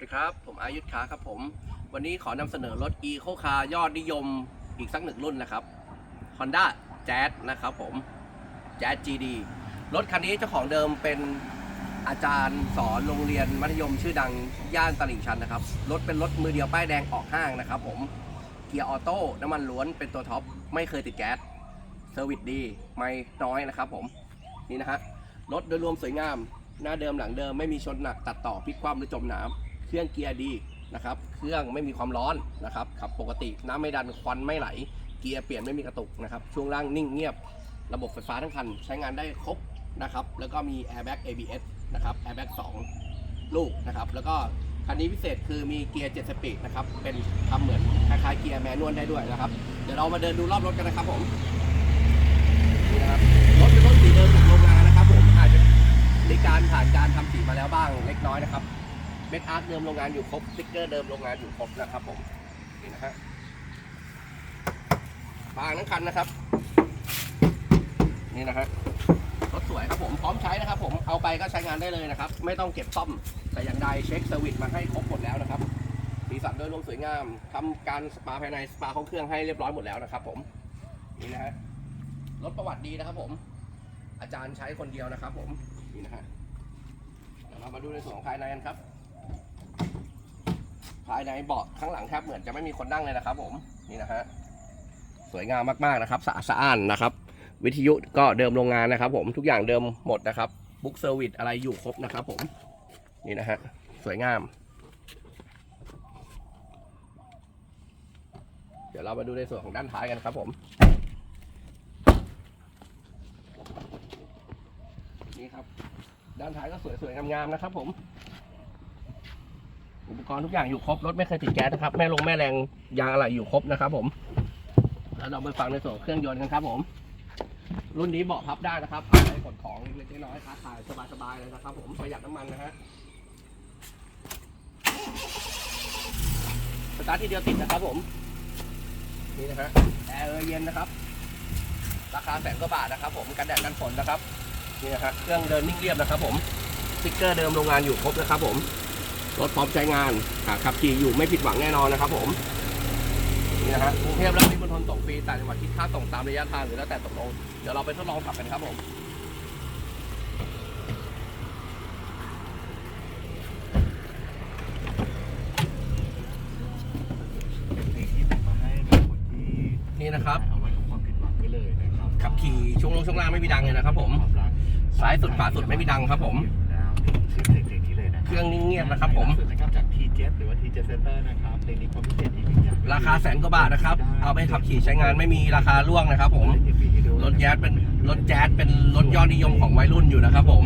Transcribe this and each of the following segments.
ดีครับ ผมอายุทธค้าครับผม วันนี้ขอนำเสนอรถ e ีโคคายอดนิยมอีกสักหนึ่งรุ่นนะครับ Honda Jazz นะครับผม Jazz GD รถคันนี้เจ้าของเดิมเป็นอาจารย์สอนโรงเรียนมัธยมชื่อดังย่านตลิ่งชันนะครับ รถเป็นรถมือเดียวป้ายแดงออกห้างนะครับผม เกียร์ออโต้น้ำมันล้วนเป็นตัวท็อป ไม่เคยติดแก๊ส เซอร์วิสดี ไม่น้อยนะครับผม นี่นะฮะ รถโดยรวมสวยงาม หน้าเดิมหลังเดิมไม่มีชนหนักตัดต่อพลิกคว่ำหรือจมน้ำ เครื่องเกียร์ดีนะครับ เครื่องไม่มีความร้อนนะครับ ขับปกติ น้ำไม่ดัน ควันไม่ไหล เกียร์เปลี่ยนไม่มีกระตุกนะครับ ช่วงล่างนิ่งเงียบ ระบบไฟฟ้าทั้งคัน ใช้งานได้ครบนะครับ แล้วก็มี airbag ABS นะครับ airbag 2 ลูกนะครับ แล้วก็คันนี้พิเศษคือมีเกียร์7สปีดนะครับ เป็นทำเหมือนคล้ายๆเกียร์แมนนวลได้ด้วยนะครับ เดี๋ยวเรามาเดินดูรอบรถกันนะครับผม นี่นะครับรถเป็นรถสีเดิมจากโรงงานนะครับผม อาจจะมีการผ่านการทำสีมาแล้วบ้างเล็กน้อยนะครับ เบสอาร์เดิมโรงงานอยู่ครบสติ๊กเกอร์เดิมโรงงานอยู่ครบนะครับผมนี่นะฮะบางทั้งคันนะครับ นี่นะฮะรถสวยครับผมพร้อมใช้นะครับ ผมเอาไปก็ใช้งานได้เลยนะครับ ไม่ต้องเก็บซ่อมแต่อย่างใดเช็คเซอร์วิสมาให้ครบหมดแล้วนะครับสีสันโดยรวมสวยงามทำการสปาภายในสปาของเครื่องให้เรียบร้อยหมดแล้วนะครับ ผมนี่นะฮะรถประวัติดีนะครับ ผม อาจารย์ใช้คนเดียวนะครับ ผมนี่นะฮะเดี๋ยวเรามาดูในส่วนของภายในกันครับ ภายในเบาะข้างหลังแทบเหมือนจะไม่มีคนนั่งเลยนะครับ ผมนี่นะฮะสวยงามมากๆนะครับสะอาดสะอ้านนะครับ วิทยุก็เดิมโรงงานนะครับ ผมทุกอย่างเดิมหมดนะครับบุ๊กเซอร์วิสอะไรอยู่ครบนะครับ ผมนี่นะฮะสวยงาม เดี๋ยวเรามาดูในส่วนของด้านท้ายกันครับ ผมนี่ครับ ด้านท้ายก็สวยๆงามๆนะครับ ผม อุปกรณ์ทุกอย่างอยู่ครบรถไม่เคยติดแก๊สนะครับ แม่ลงแม่แรงยางอะไรอยู่ครบนะครับผมแล้วเราไปฟังในส่วนเครื่องยนต์กันครับผม รุ่นนี้เบาะพับได้นะครับเอาไปขนของเล็กๆน้อยๆค้าขายสบายๆเลยนะครับ ผมประหยัดน้ำมันนะฮะสตาร์ททีเดียวติดนะครับผมนี่นะฮะแอร์เย็นนะครับ ราคาแสนกว่าบาทนะครับผมกันแดดกันฝนนะครับนี่นะครับเครื่องเดินนิ่งเรียบนะครับ ผมสติ๊กเกอร์เดิมโรงงานอยู่ครบนะครับผม รถพร้อมใช้งานหากขับขี่อยู่ไม่ผิดหวังแน่นอนนะครับผมนี่นะฮะกรุงเทพและปริมณฑลส่งฟรีต่างจังหวัดคิดค่าส่งตามระยะทางหรือแล้วแต่ตกลงเดี๋ยวเราไปทดลองขับกันครับผมสิ่งที่นำมาให้เป็นคนที่นี่นะครับเอาไว้ทุกความผิดหวังไว้เลยนะครับขับขี่ช่วงลงช่วงล่างไม่มีดังเลยนะครับผมความรักซ้ายสุดขวาสุดไม่มีดังครับผมแล้วชื่อ เพลงเพลงนี้เลยนะเครื่องนิ่งเงียบนะครับผมล่าสุดนะครับจาก T7 หรือว่า T7 Center นะครับเพลงนี้ความพิเศษอีกหนึ่งอย่างราคาแสนกว่าบาทนะครับ เอาไปขับขี่ใช้งานไม่มีราคาล่วงนะครับผม รถแจ๊สเป็นรถแจ๊สเป็นรถยอดนิยมของวัยรุ่นอยู่นะครับผม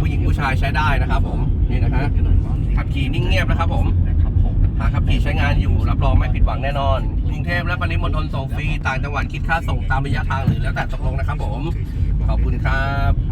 ผู้หญิงผู้ชายใช้ได้นะครับผม นี่นะฮะขับขี่นิ่งเงียบนะครับผม นะครับผมหากขับขี่ใช้งานอยู่รับรองไม่ผิดหวังแน่นอน กรุงเทพและปริมณฑลส่งฟรีต่างจังหวัดคิดค่าส่งตามระยะทางหรือแล้วแต่ตกลงนะครับผม ขอบคุณครับ